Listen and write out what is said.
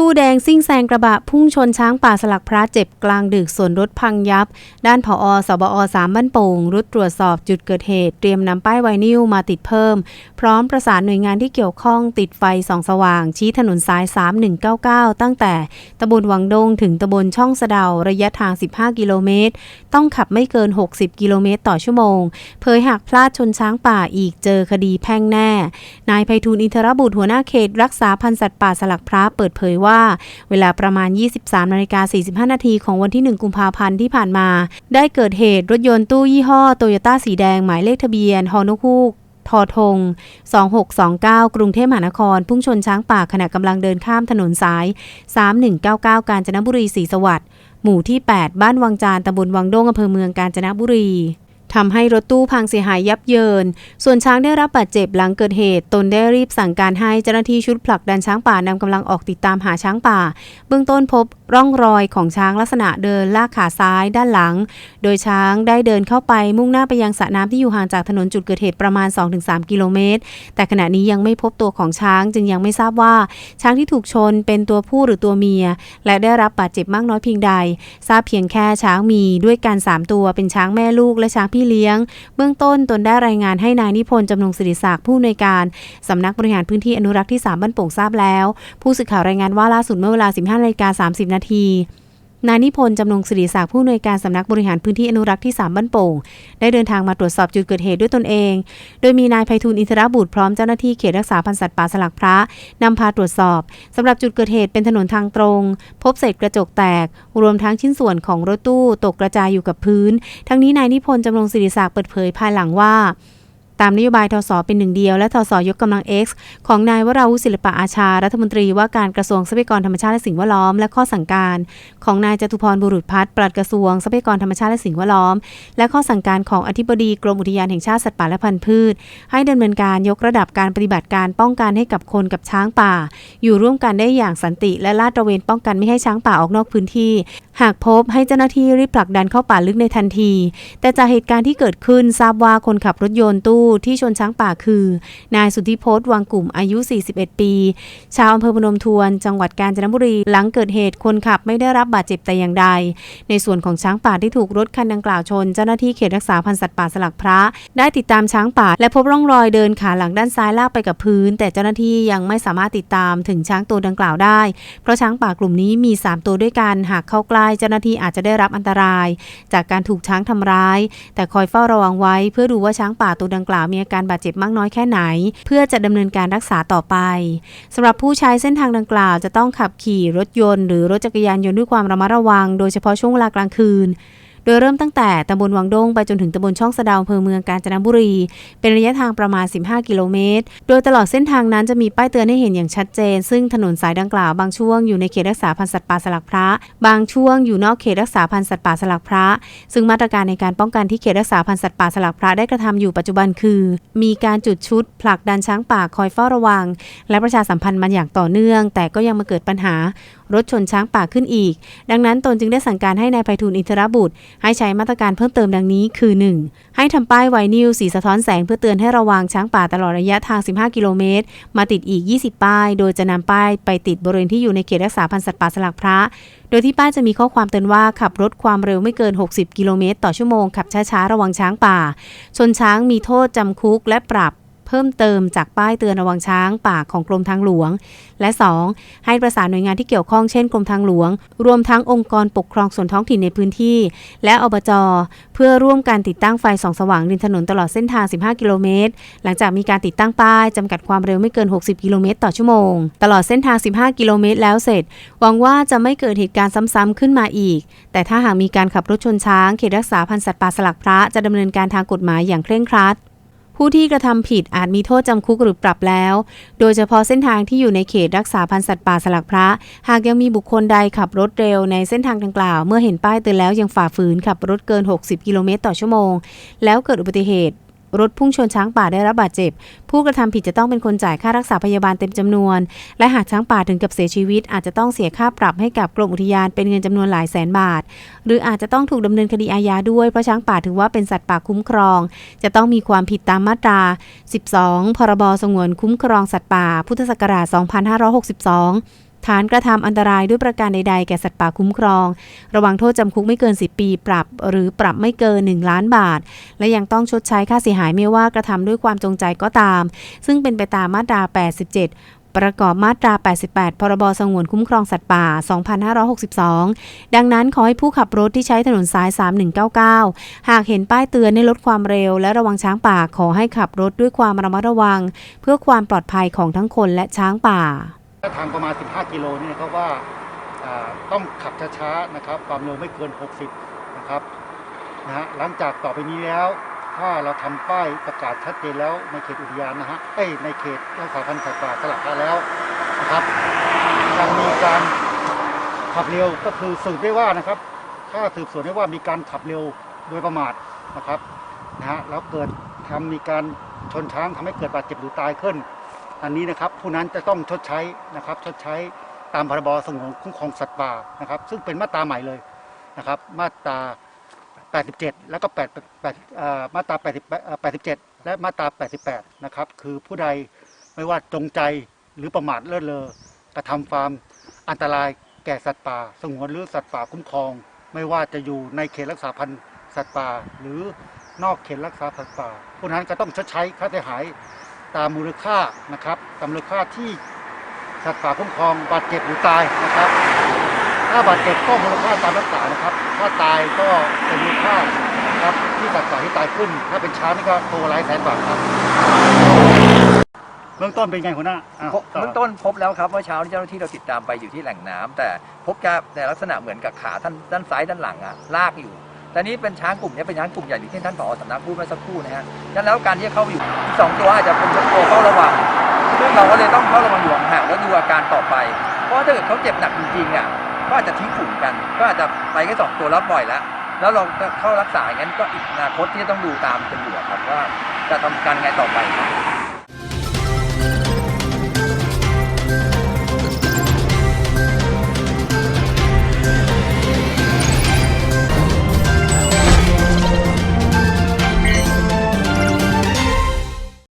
ตู้แดงซิ่งแซงกระบะพุ่งชนช้างป่าสลักพระเจ็บกลางดึกส่วนรถพังยับ ด้านผอสบอสามบ้านโป่งรุดตรวจสอบจุดเกิดเหตุ เตรียมนำป้ายไวนิลมาติดเพิ่ม พร้อมประสานหน่วยงานที่เกี่ยวข้องติดไฟส่องสว่าง ชี้ถนนสาย 3199 ตั้งแต่ตำบลวังดงถึงตำบลช่องสะเดาระยะทาง 15 กิโลเมตร ต้องขับไม่เกิน 60 กิโลเมตรต่อชั่วโมง เผยหากพลาดชนช้างป่าอีกเจอคดีแพ่งแน่ นายไพฑูรย์อินทรบุตรหัวหน้าเขตรักษาพันธุ์สัตว์ป่าสลักพระเปิดเผยว่าเวลาประมาณ 23นาฬิกา45 นาทีของวันที่ 1 กุมภาพันธ์ที่ผ่านมา ได้เกิดเหตุรถยนต์ตู้ยี่ห้อโตโยต้าสีแดงหมายเลขทะเบียนฮอนคูกทอทง 2629 กรุงเทพมหานคร พุ่งชนช้างป่าขณะกำลังเดินข้ามถนนสาย 3199 กาญจนบุรีศรีสวัสดิ์หมู่ที่ 8 บ้านวังจานตำบลวังโดงอำเภอเมืองกาญจนบุรี ทำให้รถตู้พังเสียหายยับเยิน ส่วนช้างได้รับบาดเจ็บหลังเกิดเหตุ ตนได้รีบสั่งการให้เจ้าหน้าที่ชุดผลักดันช้างป่านำกำลังออกติดตามหาช้างป่า เบื้องต้นพบร่องรอยของช้างลักษณะเดินลากขาซ้ายด้านหลัง โดยช้างได้เดินเข้าไปมุ่งหน้าไปยังสระน้ำที่อยู่ห่างจากถนนจุดเกิดเหตุประมาณ 2-3 กิโลเมตร แต่ขณะนี้ยังไม่พบตัวของช้างจึงยังไม่ทราบว่า ช้างที่ถูกชนเป็นตัวผู้หรือตัวเมีย และได้รับบาดเจ็บมากน้อยเพียงใด ทราบเพียงแค่ช้างมีด้วยกัน 3 ตัวเป็นช้างแม่ลูกและช้างพี่เลี้ยง เบื้องต้นตนได้รายงานให้นายนิพนธ์จำนงศิริศักดิ์ผู้อำนวยการสำนักบริหารพื้นที่อนุรักษ์ที่ 3 บ้านโป่งทราบแล้ว ผู้สื่อข่าวรายงานว่าล่าสุดเมื่อเวลา 15นาฬิกา30 นาที นายนิพนธ์จำนงศิริศักดิ์ผู้อำนวยการสำนักบริหารพื้นที่อนุรักษ์ที่ 3 บ้านโป่ง ได้เดินทางมาตรวจสอบจุดเกิดเหตุด้วยตนเอง โดยมีนายไพฑูรย์อินทรบุตรพร้อมเจ้าหน้าที่เขตรักษาพันธุ์สัตว์ป่าสลักพระนำพาตรวจสอบสำหรับจุดเกิดเหตุเป็นถนนทางตรง พบเศษกระจกแตก รวมทั้งชิ้นส่วนของรถตู้ตกกระจายอยู่กับพื้น ทั้งนี้นายนิพนธ์จำนงศิริศักดิ์เปิดเผยภายหลังว่า ตามนโยบายทศเป็นหนึ่งเดียวและทศยกกำลัง X ของนายวราวุศิลปะอาชา รัฐมนตรีว่าการกระทรวงทรัพยากรธรรมชาติและสิ่งแวดล้อม และข้อสั่งการ ของนายจตุพรบุรุษพัฒน์ปลัดกระทรวงทรัพยากรธรรมชาติและสิ่งแวดล้อม และข้อสั่งการของอธิบดีกรมอุทยานแห่งชาติสัตว์ป่าและพันธุ์พืช ให้ดำเนินการยกระดับการปฏิบัติการป้องกันให้กับคนกับช้างป่า อยู่ร่วมกันได้อย่างสันติ และลาดตระเวนป้องกันไม่ให้ช้างป่าออกนอกพื้นที่ หากพบให้เจ้าหน้าที่รีบผลักดันเข้าป่าลึกในทันที แต่จากเหตุการณ์ที่เกิดขึ้นทราบว่าคนขับรถยนต์ตู้ที่ชนช้างป่าคือ นายสุทธิพจน์วังกลุ่มอายุ 41 ปี ชาวอำเภอพนมทวน จังหวัดกาญจนบุรี หลังเกิดเหตุคนขับไม่ได้รับบาดเจ็บแต่อย่างใด ในส่วนของช้างป่าที่ถูกรถคันดังกล่าวชน เจ้าหน้าที่เขตรักษาพันธุ์สัตว์ป่าสลักพระ ได้ติดตามช้างป่า และพบร่องรอยเดินขาหลังด้านซ้ายลากไปกับพื้น แต่เจ้าหน้าที่ยังไม่สามารถติดตามถึงช้างตัวดังกล่าวได้ เพราะช้างป่ากลุ่มนี้มี 3 ตัวด้วยกันหากเข้าใกล้เจ้าหน้าที่อาจจะได้รับอันตราย จากการถูกช้างทำร้าย แต่คอยเฝ้าระวังไว้ เพื่อดูว่าช้างป่าตัวดังกล่าวมีอาการบาดเจ็บมากน้อยแค่ไหน เพื่อจะดำเนินการรักษาต่อไปสำหรับผู้ใช้เส้นทางดังกล่าวจะต้องขับขี่รถยนต์ หรือรถจักรยานยนต์ด้วยความระมัดระวัง โดยเฉพาะช่วงเวลากลางคืน โดยเริ่มตั้งแต่ตำบลวังดงไปจนถึงตำบลช่องสะดาวอำเภอเมืองกาญจนบุรี เป็นระยะทางประมาณ 15 กิโลเมตร โดยตลอดเส้นทางนั้นจะมีป้ายเตือนให้เห็นอย่างชัดเจน ซึ่งถนนสายดังกล่าวบางช่วงอยู่ในเขตรักษาพันธุ์สัตว์ป่าสลักพระ บางช่วงอยู่นอกเขตรักษาพันธุ์สัตว์ป่าสลักพระ ซึ่งมาตรการในการป้องกันที่เขตรักษาพันธุ์สัตว์ป่าสลักพระได้กระทำอยู่ปัจจุบันคือ มีการจุดชุด ผลักดันช้างป่าคอยเฝ้าระวัง และประชาสัมพันธ์มาอย่างต่อเนื่อง แต่ก็ยังมาเกิดปัญหารถชนช้างป่าขึ้นอีก ดังนั้นตนจึงได้สั่งการให้นายไพฑูรย์อินทรบุตร ให้ใช้มาตรการเพิ่มเติมดังนี้คือ 1. ให้ทำป้ายไวนิลสีสะท้อนแสงเพื่อเตือนให้ระวังช้างป่าตลอดระยะทาง 15 กิโลเมตร มาติดอีก 20 ป้าย โดยจะนำป้ายไปติดบริเวณที่อยู่ในเขตรักษาพันธุ์สัตว์ป่าสลักพระ โดยที่ป้ายจะมีข้อความเตือนว่าขับรถความเร็วไม่เกิน 60 กิโลเมตร ต่อชั่วโมงขับช้าๆระวังช้างป่า ชนช้างมีโทษจำคุกและปรับ เพิ่มเติมจากป้ายเตือนระวังช้างป่าของกรมทางหลวง และ 2. ให้ประสานหน่วยงานที่เกี่ยวข้องเช่นกรมทางหลวง รวมทั้งองค์กรปกครองส่วนท้องถิ่นในพื้นที่ และอบจ เพื่อร่วมการติดตั้งไฟส่องสว่างริมถนนตลอดเส้นทาง 15 กิโลเมตร หลังจากมีการติดตั้งป้ายจำกัดความเร็วไม่เกิน 60 กิโลเมตรต่อชั่วโมง ตลอดเส้นทาง 15 กิโลเมตร แล้วเสร็จ หวังว่าจะไม่เกิดเหตุการณ์ซ้ำๆขึ้นมาอีก แต่ถ้าหากมีการขับรถชนช้างเขตรักษาพันธุ์สัตว์ป่าสลักพระจะดำเนินการทางกฎหมายอย่างเคร่งครัด ผู้ที่กระทำผิดอาจมีโทษจำคุกหรือปรับแล้ว โดยเฉพาะเส้นทางที่อยู่ในเขตรักษาพันธุ์สัตว์ป่าสลักพระ หากยังมีบุคคลใดขับรถเร็วในเส้นทางดังกล่าว เมื่อเห็นป้ายเตือนแล้วยังฝ่าฝืนขับรถเกิน 60 กิโลเมตรต่อชั่วโมง แล้วเกิดอุบัติเหตุ รถพุ่งชนช้างป่าได้รับบาดเจ็บ ผู้กระทำผิดจะต้องเป็นคนจ่ายค่ารักษาพยาบาลเต็มจำนวน และหากช้างป่าถึงกับเสียชีวิต อาจจะต้องเสียค่าปรับให้กับกรมอุทยานเป็นเงินจำนวนหลายแสนบาท หรืออาจจะต้องถูกดำเนินคดีอาญาด้วย เพราะช้างป่าถือว่าเป็นสัตว์ป่าคุ้มครอง จะต้องมีความผิดตามมาตรา 12 พรบ สงวนคุ้มครองสัตว์ป่า พุทธศักราช 2562 ฐานกระทำอันตรายด้วยประการใดๆ แก่สัตว์ป่าคุ้มครอง ระวังโทษจำคุกไม่เกิน 10 ปี ปรับ หรือปรับไม่เกิน 1 ล้านบาท และยังต้องชดใช้ค่าเสียหายไม่ว่ากระทำด้วยความจงใจก็ตาม ซึ่งเป็นไปตามมาตรา 87ประกอบมาตรา 88 พรบ สงวนคุ้มครองสัตว์ป่า 2562 ดังนั้นขอให้ผู้ขับรถที่ใช้ถนนสาย 3199 หากเห็นป้ายเตือนให้ลดความเร็ว และระวังช้างป่าขอให้ขับรถด้วยความระมัดระวัง เพื่อความปลอดภัยของทั้งคนและช้างป่า ทางประมาณ 15 กิโลนี่นะครับว่าต้องขับช้าๆนะครับ ความเร็วไม่เกิน 60 นะครับนะฮะหลังจากต่อไปนี้แล้ว ถ้าเราทำป้ายประกาศชัดเจนแล้วในเขตอุทยานนะฮะเอ้ยในเขตรักษาพันธุ์สัตว์ป่าสลับพาแล้วนะครับยังมีการขับเร็วก็คือสืบได้ว่านะครับ ถ้าสืบสวนได้ว่ามีการขับเร็วโดยประมาทนะครับนะฮะแล้วเกิดทำมีการชนช้างทำให้เกิดบาดเจ็บหรือตายขึ้น อันนี้นะครับผู้นั้นจะต้องชดใช้นะครับชดใช้ตามพรบสงวนคุ้มครองสัตว์ป่านะครับ ซึ่งเป็นมาตราใหม่เลยนะครับ มาตรา 87 แล้วก็8 8มาตรา 80 87 และมาตรา 88 นะครับ คือผู้ใดไม่ว่าจงใจหรือประมาทเลิศเลอกระทำฟาร์มอันตรายแก่สัตว์ป่า สงวนหรือสัตว์ป่าคุ้มครอง ไม่ว่าจะอยู่ในเขตรักษาพันธุ์สัตว์ป่า หรือนอกเขตรักษาพันธุ์สัตว์ป่า ผู้นั้นก็ต้องชดใช้ค่าเสียหาย ตามมูลค่านะครับตามมูลค่าที่สัตว์ป่าคุ้มครองบาดเจ็บหรือตายนะครับ ถ้าบาดเจ็บก็มูลค่าตามรักษานะครับ ถ้าตายก็เป็นมูลค่านะครับที่สัตว์ป่าที่ตายขึ้น ถ้าเป็นช้างนี่ก็ตัวหลายแสนบาทครับ เบื้องต้นเป็นไงหัวหน้าอะพบต่อ เบื้องต้นพบแล้วครับเมื่อเช้าที่เจ้าหน้าที่เราติดตามไปอยู่ที่แหล่งน้ำแต่พบแค่ในลักษณะเหมือนกับขาท่านด้านซ้ายด้านหลังอะลากอยู่ แต่นี้เป็นช้างกลุ่มนี้เป็นช้างกลุ่มใหญ่ที่ท่านผอสำนักพูดเมื่อสักครู่นะฮะดังนั้นแล้วการที่เข้าอยู่สองตัวอาจจะเป็นตัวเฝ้าระวังซึ่งเราก็เลยต้องเฝ้าระวังอยู่ห่างแล้วดูอาการต่อไป เพราะว่าถ้าเกิดเขาเจ็บหนักจริงๆอะก็อาจจะทิ้งฝูงกัน ก็อาจจะไปแค่สองตัวแล้วปล่อยแล้วแล้วเราเข้ารักษาอย่างนั้นก็อีกอนาคตที่จะต้องดูตามกันอยู่ครับว่าจะทำการไงต่อไปครับ